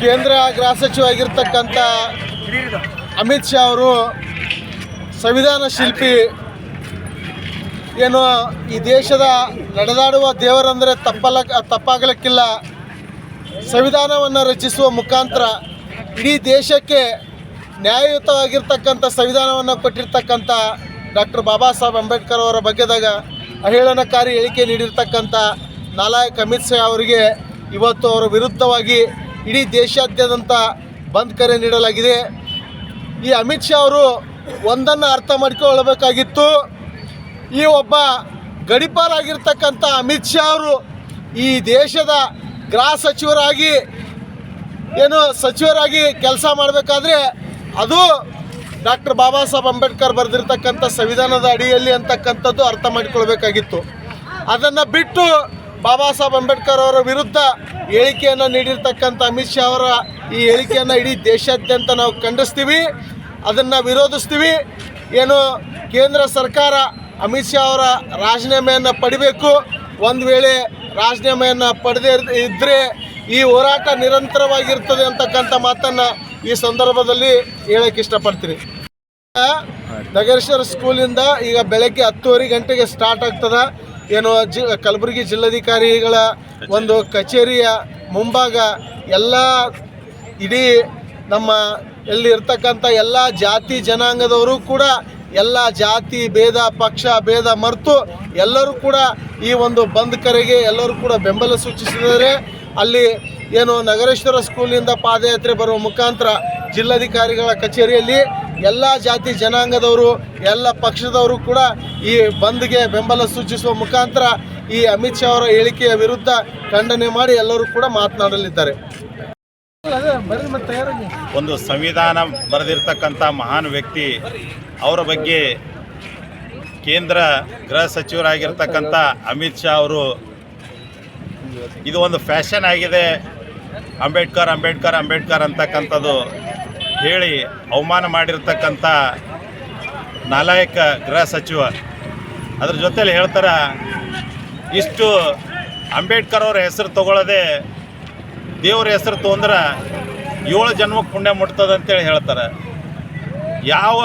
ಕೇಂದ್ರ ಗೃಹ ಸಚಿವ ಆಗಿರ್ತಕ್ಕಂಥ ಅಮಿತ್ ಶಾ ಅವರು ಸಂವಿಧಾನ ಶಿಲ್ಪಿ. ಏನು ಈ ದೇಶದ ನಡೆದಾಡುವ ದೇವರಂದರೆ ತಪ್ಪಲ, ತಪ್ಪಾಗಲಿಕ್ಕಿಲ್ಲ. ಸಂವಿಧಾನವನ್ನು ರಚಿಸುವ ಮುಖಾಂತರ ಇಡೀ ದೇಶಕ್ಕೆ ನ್ಯಾಯಯುತವಾಗಿರ್ತಕ್ಕಂಥ ಸಂವಿಧಾನವನ್ನು ಕೊಟ್ಟಿರ್ತಕ್ಕಂಥ ಡಾಕ್ಟರ್ ಬಾಬಾ ಸಾಹೇಬ್ ಅಂಬೇಡ್ಕರ್ ಅವರ ಬಗ್ಗೆದಾಗ ಅಹೇಳನಕಾರಿ ಹೇಳಿಕೆ ನೀಡಿರ್ತಕ್ಕಂಥ ನಾಲಾಯಕ್ ಅಮಿತ್ ಶಾ ಅವರಿಗೆ ಇವತ್ತು ಅವರ ವಿರುದ್ಧವಾಗಿ ಇಡೀ ದೇಶಾದ್ಯಂತ ಬಂದ್ ಕರೆ ನೀಡಲಾಗಿದೆ. ಈ ಅಮಿತ್ ಶಾ ಅವರು ಒಂದನ್ನು ಅರ್ಥ ಮಾಡಿಕೊಳ್ಳಬೇಕಾಗಿತ್ತು ಈ ಒಬ್ಬ ಗಡಿಪಾರಾಗಿರ್ತಕ್ಕಂಥ ಅಮಿತ್ ಶಾ ಅವರು ಈ ದೇಶದ ಗೃಹ ಸಚಿವರಾಗಿ, ಏನು ಸಚಿವರಾಗಿ ಕೆಲಸ ಮಾಡಬೇಕಾದ್ರೆ ಅದು ಡಾಕ್ಟರ್ ಬಾಬಾ ಸಾಹೇಬ್ ಅಂಬೇಡ್ಕರ್ ಬರೆದಿರ್ತಕ್ಕಂಥ ಸಂವಿಧಾನದ ಅಡಿಯಲ್ಲಿ ಅಂತಕ್ಕಂಥದ್ದು ಅರ್ಥ ಮಾಡಿಕೊಳ್ಬೇಕಾಗಿತ್ತು. ಅದನ್ನು ಬಿಟ್ಟು ಬಾಬಾ ಸಾಹೇಬ್ ಅಂಬೇಡ್ಕರ್ ಅವರ ವಿರುದ್ಧ ಹೇಳಿಕೆಯನ್ನು ನೀಡಿರ್ತಕ್ಕಂಥ ಅಮಿತ್ ಶಾ ಅವರ ಈ ಹೇಳಿಕೆಯನ್ನು ಇಡೀ ದೇಶಾದ್ಯಂತ ನಾವು ಖಂಡಿಸ್ತೀವಿ. ಅದನ್ನು ವಿರೋಧಿಸ್ತೀವಿ. ಏನು ಕೇಂದ್ರ ಸರ್ಕಾರ ಅಮಿತ್ ಶಾ ಅವರ ರಾಜೀನಾಮೆಯನ್ನು ಪಡಿಬೇಕು. ಒಂದು ವೇಳೆ ರಾಜೀನಾಮೆಯನ್ನು ಪಡೆದೇ ಇದ್ದರೆ ಈ ಹೋರಾಟ ನಿರಂತರವಾಗಿರ್ತದೆ ಅಂತಕ್ಕಂಥ ಮಾತನ್ನು ಈ ಸಂದರ್ಭದಲ್ಲಿ ಹೇಳಕ್ಕೆ ಇಷ್ಟಪಡ್ತೀನಿ. ನಗರೇಶ್ವರ ಸ್ಕೂಲಿಂದ ಈಗ ಬೆಳಗ್ಗೆ ಹತ್ತುವರೆ ಗಂಟೆಗೆ ಸ್ಟಾರ್ಟ್ ಆಗ್ತದ. ಏನು ಜಿ ಕಲಬುರಗಿ ಜಿಲ್ಲಾಧಿಕಾರಿಗಳ ಒಂದು ಕಚೇರಿಯ ಮುಂಭಾಗ ಎಲ್ಲ ಇಡೀ ನಮ್ಮ ಇಲ್ಲಿ ಇರ್ತಕ್ಕಂಥ ಎಲ್ಲ ಜಾತಿ ಜನಾಂಗದವರು ಕೂಡ ಎಲ್ಲ ಜಾತಿ ಭೇದ ಪಕ್ಷ ಭೇದ ಮರೆತು ಎಲ್ಲರೂ ಕೂಡ ಈ ಒಂದು ಬಂದ್ ಕರೆಗೆ ಎಲ್ಲರೂ ಕೂಡ ಬೆಂಬಲ ಸೂಚಿಸಿದರೆ ಅಲ್ಲಿ ಏನು ನಗರೇಶ್ವರ ಸ್ಕೂಲಿಂದ ಪಾದಯಾತ್ರೆ ಬರುವ ಮುಖಾಂತರ ಜಿಲ್ಲಾಧಿಕಾರಿಗಳ ಕಚೇರಿಯಲ್ಲಿ ಎಲ್ಲ ಜಾತಿ ಜನಾಂಗದವರು, ಎಲ್ಲ ಪಕ್ಷದವರು ಕೂಡ ಈ ಬಂದ್ಗೆ ಬೆಂಬಲ ಸೂಚಿಸುವ ಮುಖಾಂತರ ಈ ಅಮಿತ್ ಶಾ ಅವರ ಹೇಳಿಕೆಯ ವಿರುದ್ಧ ಖಂಡನೆ ಮಾಡಿ ಎಲ್ಲರೂ ಕೂಡ ಮಾತನಾಡಲಿದ್ದಾರೆ. ಒಂದು ಸಂವಿಧಾನ ಬರೆದಿರ್ತಕ್ಕಂಥ ಮಹಾನ್ ವ್ಯಕ್ತಿ ಅವರ ಬಗ್ಗೆ ಕೇಂದ್ರ ಗೃಹ ಸಚಿವರಾಗಿರ್ತಕ್ಕಂಥ ಅಮಿತ್ ಶಾ ಅವರು ಇದು ಒಂದು ಫ್ಯಾಷನ್ ಆಗಿದೆ. ಅಂಬೇಡ್ಕರ್ ಅಂಬೇಡ್ಕರ್ ಅಂಬೇಡ್ಕರ್ ಅಂತಕ್ಕಂಥದ್ದು ಹೇಳಿ ಅವಮಾನ ಮಾಡಿರ್ತಕ್ಕಂಥ ನಾಲಾಯಕ ಗೃಹ ಸಚಿವ. ಅದ್ರ ಜೊತೆಲಿ ಹೇಳ್ತಾರೆ, ಇಷ್ಟು ಅಂಬೇಡ್ಕರ್ ಅವ್ರ ಹೆಸರು ತಗೊಳ್ಳೋದೆ ದೇವ್ರ ಹೆಸರು ತೊಂದ್ರ ಏಳು ಜನ್ಮಕ್ಕೆ ಪುಣ್ಯ ಮುಟ್ತದೆ ಅಂತೇಳಿ ಹೇಳ್ತಾರೆ. ಯಾವ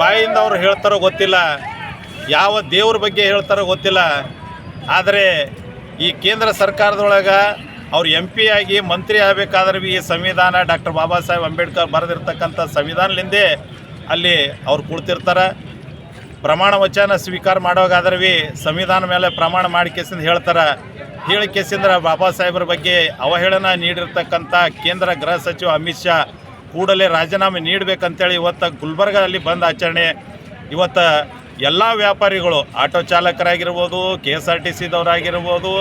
ಬಾಯಿಂದ ಅವ್ರು ಹೇಳ್ತಾರೋ ಗೊತ್ತಿಲ್ಲ, ಯಾವ ದೇವ್ರ ಬಗ್ಗೆ ಹೇಳ್ತಾರೋ ಗೊತ್ತಿಲ್ಲ. ಆದರೆ ಈ ಕೇಂದ್ರ ಸರ್ಕಾರದೊಳಗೆ ಅವ್ರು ಎಂ ಪಿ ಆಗಿ ಮಂತ್ರಿ ಆಗಬೇಕಾದ್ರೆ ಈ ಸಂವಿಧಾನ ಡಾಕ್ಟರ್ ಬಾಬಾ ಸಾಹೇಬ್ ಅಂಬೇಡ್ಕರ್ ಬರೆದಿರ್ತಕ್ಕಂಥ ಸಂವಿಧಾನಲಿಂದೇ ಅಲ್ಲಿ ಅವ್ರು ಕುಳ್ತಿರ್ತಾರೆ. ಪ್ರಮಾಣ ವಚನ ಸ್ವೀಕಾರ ಮಾಡೋಗಾದ್ರೆ ಭೀ ಸಂವಿಧಾನ ಮೇಲೆ ಪ್ರಮಾಣ ಮಾಡಿ ಕೇಸಿಂದ ಹೇಳ್ತಾರೆ. ಹೇಳಿ ಕೇಸಿಂದ್ರ ಬಾಬಾ ಸಾಹೇಬ್ರ ಬಗ್ಗೆ ಅವಹೇಳನ ನೀಡಿರ್ತಕ್ಕಂಥ ಕೇಂದ್ರ ಗೃಹ ಸಚಿವ ಅಮಿತ್ ಶಾ ಕೂಡಲೇ ರಾಜೀನಾಮೆ ನೀಡಬೇಕಂತೇಳಿ ಇವತ್ತು ಗುಲ್ಬರ್ಗದಲ್ಲಿ ಬಂದ್ ಆಚರಣೆ. ಇವತ್ತು ಎಲ್ಲ ವ್ಯಾಪಾರಿಗಳು, ಆಟೋ ಚಾಲಕರಾಗಿರ್ಬೋದು, ಕೆ ಎಸ್ ಆರ್ ಟಿ ಸಿದವರಾಗಿರ್ಬೋದು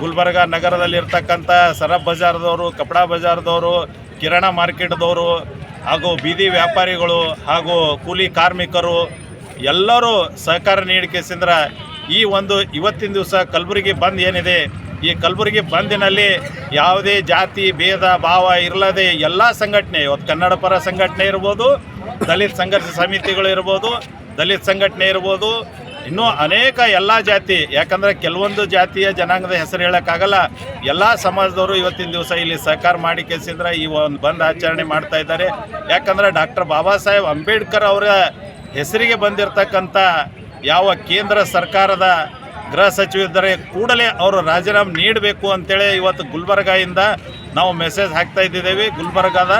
ಗುಲ್ಬರ್ಗ ನಗರದಲ್ಲಿರ್ತಕ್ಕಂಥ ಸರಬ್ ಬಜಾರ್ದವರು, ಕಪಡಾ ಬಜಾರ್ದವರು, ಕಿರಣ ಮಾರ್ಕೆಟ್ದವರು ಹಾಗೂ ಬೀದಿ ವ್ಯಾಪಾರಿಗಳು ಹಾಗೂ ಕೂಲಿ ಕಾರ್ಮಿಕರು ಎಲ್ಲರೂ ಸಹಕಾರ ನೀಡಿಕೆಸಿಂದ್ರ ಈ ಒಂದು ಇವತ್ತಿನ ದಿವಸ ಕಲಬುರಗಿ ಬಂದ್ ಏನಿದೆ, ಈ ಕಲಬುರಗಿ ಬಂದಿನಲ್ಲಿ ಯಾವುದೇ ಜಾತಿ, ಭೇದ, ಭಾವ ಇರಲದೆ ಎಲ್ಲ ಸಂಘಟನೆ, ಇವತ್ತು ಕನ್ನಡ ಪರ ಸಂಘಟನೆ ಇರ್ಬೋದು, ದಲಿತ ಸಂಘರ್ಷ ಸಮಿತಿಗಳು ಇರ್ಬೋದು, ದಲಿತ ಸಂಘಟನೆ ಇರ್ಬೋದು ಇನ್ನೂ ಅನೇಕ ಎಲ್ಲ ಜಾತಿ, ಯಾಕಂದ್ರೆ ಕೆಲವೊಂದು ಜಾತಿಯ ಜನಾಂಗದ ಹೆಸರು ಹೇಳೋಕ್ಕಾಗಲ್ಲ. ಎಲ್ಲ ಸಮಾಜದವರು ಇವತ್ತಿನ ದಿವಸ ಇಲ್ಲಿ ಸಹಕಾರ ಮಾಡಿ ಕೇಸಿಂದ್ರ ಈ ಒಂದು ಬಂದ್ ಆಚರಣೆ ಮಾಡ್ತಾ ಇದ್ದಾರೆ. ಯಾಕಂದ್ರೆ ಡಾಕ್ಟರ್ ಬಾಬಾ ಸಾಹೇಬ್ ಅಂಬೇಡ್ಕರ್ ಅವರ ಹೆಸರಿಗೆ ಬಂದಿರತಕ್ಕಂಥ ಯಾವ ಕೇಂದ್ರ ಸರ್ಕಾರದ ಗೃಹ ಇದ್ದರೆ ಕೂಡಲೇ ಅವರು ರಾಜೀನಾಮೆ ನೀಡಬೇಕು ಅಂತೇಳಿ ಇವತ್ತು ಗುಲ್ಬರ್ಗಾಯಿಂದ ನಾವು ಮೆಸೇಜ್ ಹಾಕ್ತಾ ಇದ್ದಿದ್ದೇವೆ. ಗುಲ್ಬರ್ಗಾದ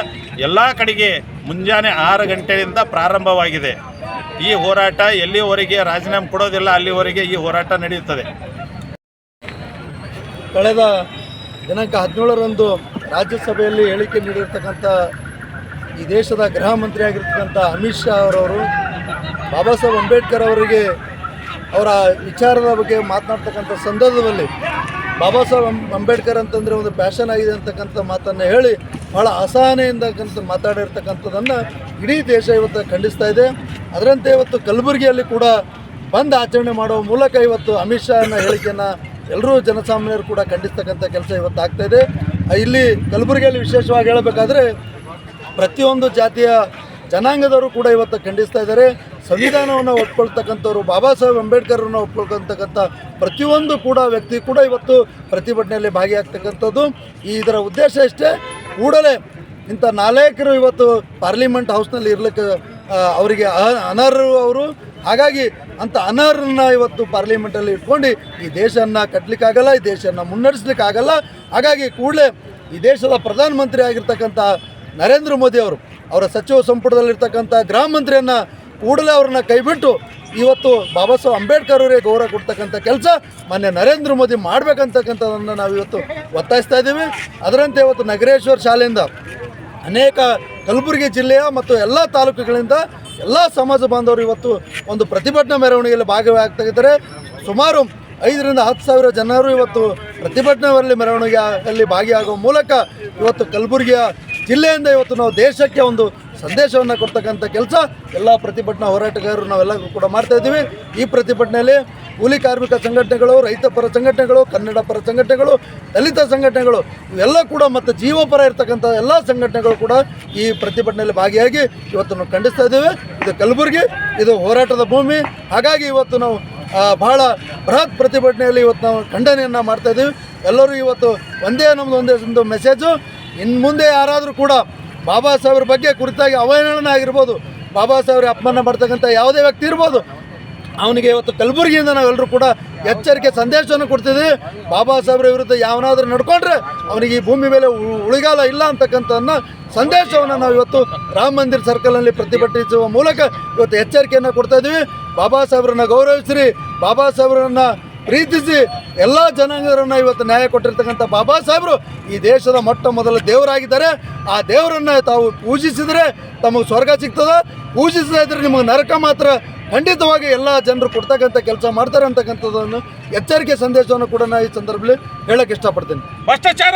ಎಲ್ಲ ಕಡೆಗೆ ಮುಂಜಾನೆ ಆರು ಗಂಟೆಯಿಂದ ಪ್ರಾರಂಭವಾಗಿದೆ. ಈ ಹೋರಾಟ ಎಲ್ಲಿವರೆಗೆ ರಾಜೀನಾಮೆ ಕೊಡೋದಿಲ್ಲ, ಅಲ್ಲಿವರೆಗೆ ಈ ಹೋರಾಟ ನಡೆಯುತ್ತದೆ. ಕಳೆದ ದಿನಾಂಕ ಹದಿನೇಳರಂದು ರಾಜ್ಯಸಭೆಯಲ್ಲಿ ಹೇಳಿಕೆ ನೀಡಿರ್ತಕ್ಕಂಥ ಈ ದೇಶದ ಗೃಹ ಮಂತ್ರಿ ಆಗಿರ್ತಕ್ಕಂಥ ಅಮಿತ್ ಶಾ ಅವರವರು ಬಾಬಾ ಸಾಹೇಬ್ ಅಂಬೇಡ್ಕರ್ ಅವರಿಗೆ ಅವರ ವಿಚಾರದ ಬಗ್ಗೆ ಮಾತನಾಡ್ತಕ್ಕಂಥ ಸಂದರ್ಭದಲ್ಲಿ ಬಾಬಾ ಸಾಹೇಬ್ ಅಂಬೇಡ್ಕರ್ ಅಂತಂದರೆ ಒಂದು ಪ್ಯಾಷನ್ ಆಗಿದೆ ಅಂತಕ್ಕಂಥ ಮಾತನ್ನು ಹೇಳಿ ಭಾಳ ಅಸಹನೆಯಿಂದಕ್ಕಂತ ಮಾತಾಡಿರ್ತಕ್ಕಂಥದ್ದನ್ನು ಇಡೀ ದೇಶ ಇವತ್ತು ಖಂಡಿಸ್ತಾ ಇದೆ. ಅದರಂತೆ ಇವತ್ತು ಕಲಬುರಗಿಯಲ್ಲಿ ಕೂಡ ಬಂದ್ ಆಚರಣೆ ಮಾಡುವ ಮೂಲಕ ಇವತ್ತು ಅಮಿತ್ ಶಾನ ಹೇಳಿಕೆಯನ್ನು ಎಲ್ಲರೂ ಜನಸಾಮಾನ್ಯರು ಕೂಡ ಖಂಡಿಸ್ತಕ್ಕಂಥ ಕೆಲಸ ಇವತ್ತು ಆಗ್ತಾ ಇದೆ. ಇಲ್ಲಿ ಕಲಬುರಗಿಯಲ್ಲಿ ವಿಶೇಷವಾಗಿ ಹೇಳಬೇಕಾದ್ರೆ ಪ್ರತಿಯೊಂದು ಜಾತಿಯ ಜನಾಂಗದವರು ಕೂಡ ಇವತ್ತು ಖಂಡಿಸ್ತಾ ಇದ್ದಾರೆ. ಸಂವಿಧಾನವನ್ನು ಒಪ್ಕೊಳ್ತಕ್ಕಂಥವ್ರು, ಬಾಬಾ ಸಾಹೇಬ್ ಅಂಬೇಡ್ಕರ್ನ ಒಪ್ಕೊಳ್ತಕ್ಕಂಥ ಪ್ರತಿಯೊಂದು ಕೂಡ ವ್ಯಕ್ತಿ ಕೂಡ ಇವತ್ತು ಪ್ರತಿಭಟನೆಯಲ್ಲಿ ಭಾಗಿಯಾಗ್ತಕ್ಕಂಥದ್ದು. ಈ ಇದರ ಉದ್ದೇಶ ಇಷ್ಟೇ. ಕೂಡಲೇ ಇಂಥ ನಾಲ್ಕರು ಇವತ್ತು ಪಾರ್ಲಿಮೆಂಟ್ ಹೌಸ್ನಲ್ಲಿ ಇರಲಿಕ್ಕೆ ಅವರಿಗೆ ಅನರ್ಹರು ಅವರು. ಹಾಗಾಗಿ ಅಂಥ ಅನರ್ಹರನ್ನ ಇವತ್ತು ಪಾರ್ಲಿಮೆಂಟಲ್ಲಿ ಇಟ್ಕೊಂಡು ಈ ದೇಶವನ್ನು ಕಟ್ಟಲಿಕ್ಕಾಗಲ್ಲ ಈ ದೇಶವನ್ನು ಮುನ್ನಡೆಸಲಿಕ್ಕಾಗಲ್ಲ. ಹಾಗಾಗಿ ಕೂಡಲೇ ಈ ದೇಶದ ಪ್ರಧಾನಮಂತ್ರಿ ಆಗಿರ್ತಕ್ಕಂಥ ನರೇಂದ್ರ ಮೋದಿ ಅವರು, ಅವರ ಸಚಿವ ಸಂಪುಟದಲ್ಲಿರ್ತಕ್ಕಂಥ ಗೃಹ ಮಂತ್ರಿಯನ್ನು ಕೂಡಲೇ ಅವ್ರನ್ನ ಕೈಬಿಟ್ಟು ಇವತ್ತು ಬಾಬಾ ಸಾಹೇಬ್ ಅಂಬೇಡ್ಕರ್ ಅವರಿಗೆ ಗೌರವ ಕೊಡ್ತಕ್ಕಂಥ ಕೆಲಸ ಮಾನ್ಯ ನರೇಂದ್ರ ಮೋದಿ ಮಾಡ್ಬೇಕಂತಕ್ಕಂಥದ್ದನ್ನು ನಾವು ಇವತ್ತು ಒತ್ತಾಯಿಸ್ತಾ ಇದ್ದೀವಿ. ಅದರಂತೆ ಇವತ್ತು ನಗರೇಶ್ವರ ಶಾಲೆಯಿಂದ ಅನೇಕ ಕಲಬುರಗಿ ಜಿಲ್ಲೆಯ ಮತ್ತು ಎಲ್ಲ ತಾಲೂಕುಗಳಿಂದ ಎಲ್ಲ ಸಮಾಜ ಬಾಂಧವರು ಇವತ್ತು ಒಂದು ಪ್ರತಿಭಟನಾ ಮೆರವಣಿಗೆಯಲ್ಲಿ ಭಾಗವಾಗ್ತಾಯಿದ್ದಾರೆ ಸುಮಾರು ಐದರಿಂದ ಹತ್ತು ಸಾವಿರ ಜನರು ಇವತ್ತು ಪ್ರತಿಭಟನೆಯಲ್ಲಿ ಮೆರವಣಿಗೆಯಲ್ಲಿ ಭಾಗಿಯಾಗುವ ಮೂಲಕ ಇವತ್ತು ಕಲಬುರಗಿಯ ಜಿಲ್ಲೆಯಿಂದ ಇವತ್ತು ನಾವು ದೇಶಕ್ಕೆ ಒಂದು ಸಂದೇಶವನ್ನು ಕೊಡ್ತಕ್ಕಂಥ ಕೆಲಸ, ಎಲ್ಲ ಪ್ರತಿಭಟನಾ ಹೋರಾಟಗಾರರು ನಾವೆಲ್ಲ ಕೂಡ ಮಾಡ್ತಾ ಇದ್ದೀವಿ. ಈ ಪ್ರತಿಭಟನೆಯಲ್ಲಿ ಕೂಲಿ ಕಾರ್ಮಿಕ ಸಂಘಟನೆಗಳು, ರೈತ ಪರ ಸಂಘಟನೆಗಳು, ಕನ್ನಡ ಪರ ಸಂಘಟನೆಗಳು, ದಲಿತ ಸಂಘಟನೆಗಳು, ಇವೆಲ್ಲ ಕೂಡ ಮತ್ತು ಜೀವಪರ ಇರ್ತಕ್ಕಂಥ ಎಲ್ಲ ಸಂಘಟನೆಗಳು ಕೂಡ ಈ ಪ್ರತಿಭಟನೆಯಲ್ಲಿ ಭಾಗಿಯಾಗಿ ಇವತ್ತು ನಾವು ಖಂಡಿಸ್ತಾ ಇದ್ದೇವೆ. ಇದು ಕಲಬುರಗಿ, ಇದು ಹೋರಾಟದ ಭೂಮಿ. ಹಾಗಾಗಿ ಇವತ್ತು ನಾವು ಬಹಳ ಬೃಹತ್ ಪ್ರತಿಭಟನೆಯಲ್ಲಿ ಇವತ್ತು ನಾವು ಖಂಡನೆಯನ್ನು ಮಾಡ್ತಾ ಇದ್ದೀವಿ. ಎಲ್ಲರೂ ಇವತ್ತು ಒಂದೇ ನಮ್ಮದು ಒಂದೇ ಒಂದು ಮೆಸೇಜು ಇನ್ನು ಮುಂದೆ ಯಾರಾದರೂ ಕೂಡ ಬಾಬಾ ಸಾಹೇಬ್ರ ಬಗ್ಗೆ ಕುರಿತಾಗಿ ಅವಹೇಳನ ಆಗಿರ್ಬೋದು ಬಾಬಾ ಸಾಹೇಬ್ರ ಅಪಮಾನ ಮಾಡ್ತಕ್ಕಂಥ ಯಾವುದೇ ವ್ಯಕ್ತಿ ಇರ್ಬೋದು. ಅವನಿಗೆ ಇವತ್ತು ಕಲಬುರಗಿಯಿಂದ ನಾವೆಲ್ಲರೂ ಕೂಡ ಎಚ್ಚರಿಕೆ ಸಂದೇಶವನ್ನು ಕೊಡ್ತಿದ್ದೀವಿ. ಬಾಬಾ ಸಾಹೇಬ್ರ ವಿರುದ್ಧ ಯಾವನಾದರೂ ನಡ್ಕೊಂಡ್ರೆ ಅವನಿಗೆ ಈ ಭೂಮಿ ಮೇಲೆ ಉಳಿಗಾಲ ಇಲ್ಲ ಅಂತಕ್ಕಂಥ ಸಂದೇಶವನ್ನು ನಾವು ಇವತ್ತು ರಾಮ ಮಂದಿರ್ ಸರ್ಕಲ್ನಲ್ಲಿ ಪ್ರತಿಭಟಿಸುವ ಮೂಲಕ ಇವತ್ತು ಎಚ್ಚರಿಕೆಯನ್ನು ಕೊಡ್ತಾ ಇದ್ದೀವಿ. ಬಾಬಾ ಸಾಹೇಬ್ರನ್ನ ಗೌರವಿಸಿರಿ. ಬಾಬಾ ಸಾಹೇಬ್ರನ್ನ ಪ್ರೀತಿಸಿ ಎಲ್ಲ ಜನಾಂಗರನ್ನ ಇವತ್ತು ನ್ಯಾಯ ಕೊಟ್ಟಿರ್ತಕ್ಕಂಥ ಬಾಬಾ ಸಾಹೇಬರು ಈ ದೇಶದ ಮೊಟ್ಟ ಮೊದಲ ದೇವರಾಗಿದ್ದಾರೆ. ಆ ದೇವರನ್ನ ತಾವು ಪೂಜಿಸಿದರೆ ತಮಗೆ ಸ್ವರ್ಗ ಸಿಗ್ತದೆ. ಪೂಜಿಸದೇ ಇದ್ರೆ ನಿಮಗೆ ನರಕ ಮಾತ್ರ ಖಂಡಿತವಾಗಿ ಎಲ್ಲ ಜನರು ಕೊಡ್ತಕ್ಕಂಥ ಕೆಲಸ ಮಾಡ್ತಾರೆ ಅಂತಕ್ಕಂಥದ್ದನ್ನು ಎಚ್ಚರಿಕೆ ಸಂದೇಶವನ್ನು ಕೂಡ ನಾನು ಈ ಸಂದರ್ಭದಲ್ಲಿ ಹೇಳಕ್ಕೆ ಇಷ್ಟಪಡ್ತೀನಿ. ಭ್ರಷ್ಟಾಚಾರ